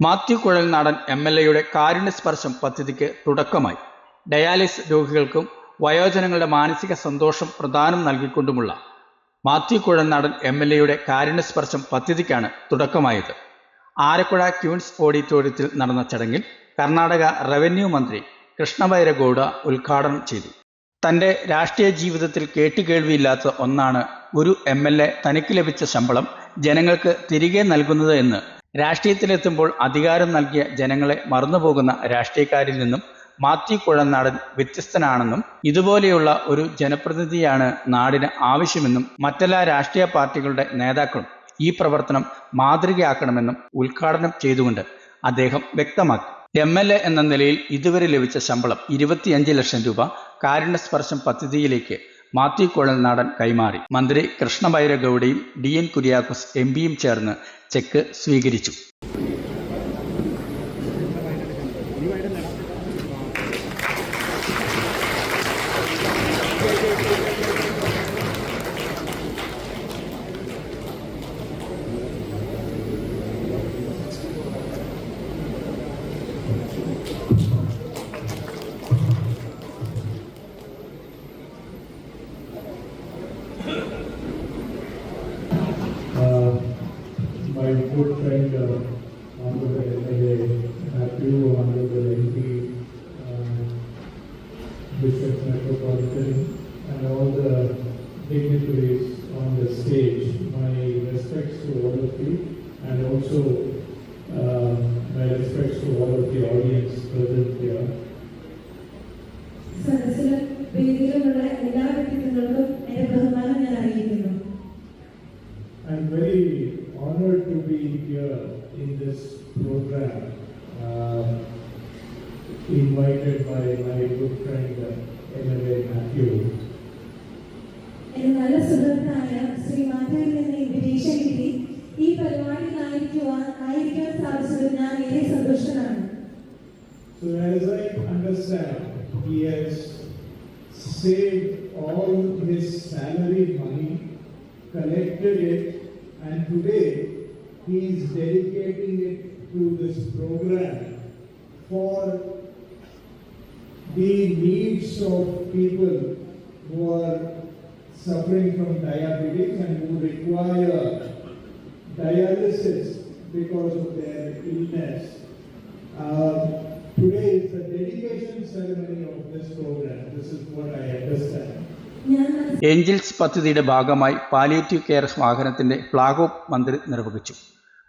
Mathew Kuzhalnadan M L എയുടെ കാരുണ്യസ്പർശം പദ്ധതിക്ക് തുടക്കമായി. ഡയാലിസിസ് രോഗികൾക്കും വയോജനങ്ങളുടെ മാനസിക സന്തോഷം പ്രദാനം നൽകിക്കൊണ്ടുമുള്ള മാത്യു കുഴൽനാടൻ എം എൽ എയുടെ കാരുണ്യസ്പർശം പദ്ധതിക്കാണ് തുടക്കമായത്. ആലപ്പുഴ ക്യൂൻസ് ഓഡിറ്റോറിയത്തിൽ നടന്ന ചടങ്ങിൽ കർണാടക റവന്യൂ മന്ത്രി കൃഷ്ണബൈരഗൌഡ ഉദ്ഘാടനം ചെയ്തു. തന്റെ രാഷ്ട്രീയ ജീവിതത്തിൽ കേട്ടുകേൾവിയില്ലാത്ത ഒന്നാണ് ഒരു എം എൽ എ തനിക്ക് ലഭിച്ച ശമ്പളം ജനങ്ങൾക്ക് തിരികെ നൽകുന്നത് എന്ന് രാഷ്ട്രീയത്തിലെത്തുമ്പോൾ അധികാരം നൽകിയ ജനങ്ങളെ മറന്നുപോകുന്ന രാഷ്ട്രീയക്കാരിൽ നിന്നും മാത്യു കുഴൽനാടൻ വ്യത്യസ്തനാണെന്നും ഇതുപോലെയുള്ള ഒരു ജനപ്രതിനിധിയാണ് നാടിന് ആവശ്യമെന്നും മറ്റെല്ലാ രാഷ്ട്രീയ പാർട്ടികളുടെ നേതാക്കളും ഈ പ്രവർത്തനം മാതൃകയാക്കണമെന്നും ഉദ്ഘാടനം ചെയ്തുകൊണ്ട് അദ്ദേഹം വ്യക്തമാക്കി. എം എൽ എ എന്ന നിലയിൽ ഇതുവരെ ലഭിച്ച ശമ്പളം ഇരുപത്തിയഞ്ച് ലക്ഷം രൂപ. കാരുണ്യസ്പർശം പദ്ധതിയിലേക്ക് മാത്യു കുഴൽനാടൻ കൈമാറി. മന്ത്രി കൃഷ്ണഭൈരഗൌഡയും ഡി എൻ കുര്യാക്കോസ് എം പിയും ചേർന്ന് ചെക്ക് സ്വീകരിച്ചു. my good friend, uh, Honorable MLA, Matthew, Honorable MP, uh, Bishop Metropolitan, and all the dignitaries on the stage. My respects to all of you, and also uh, my respects to all of the audience present here. സദസ്സിലും വേദിയിലുമുള്ള എല്ലാ വ്യക്തിത്വങ്ങൾക്കും എന്റെ ബഹുമാനം ഞാൻ അറിയിക്കുന്നു I'm very honored to be here in this program, uh, invited by my good friend uh, MLA Matthew. എന്റെ നല്ല സുഹൃത്തായ ശ്രീ മാധവിൽ നിന്ന് ഇൻവിറ്റേഷൻ കിട്ടി ഈ പരിപാടിയിലായിരിക്കുവാൻ ആയിരിക്കാൻ സാധിച്ചത് ഞാൻ ഏറെ സന്തുഷ്ടനാണ് So as I understand, he has saved all his salary money, collected it, today he is dedicating it to this program for the needs of people who are suffering from diabetes and who require dialysis because of their illness. Uh, today is the dedication ceremony of. This angels പദ്ധതിയുടെ ഭാഗമായി palliative care വാഹനത്തിന്റെ flag off മന്ത്രി നിർവഹിച്ചു.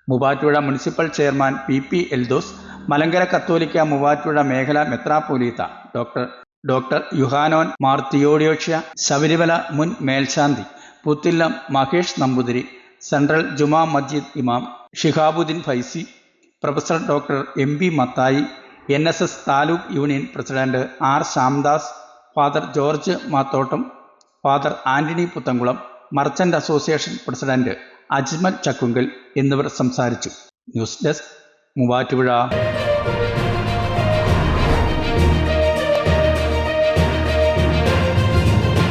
Muvattupuzha municipal chairman P P Eldhose Malankara കത്തോലിക്ക മുവാറ്റുപുഴ മേഖലാ മെത്രാപ്പോലീത്ത doctor doctor Yuhanon Mar Theodosius Sabarimala മുൻ മേൽശാന്തി പുത്തില്ലം മഹേഷ് നമ്പൂതിരി സെൻട്രൽ ജുമാ മസ്ജിദ് ഇമാം Shihabuddin Faizy professor doctor M P Mathai N S S taluk union president R Shyamdas father George Mathottam father Antony Puthenkulam merchant association president Ajmal Chakkungal എന്നിവർ സംസാരിച്ചു. News desk Muvattupuzha.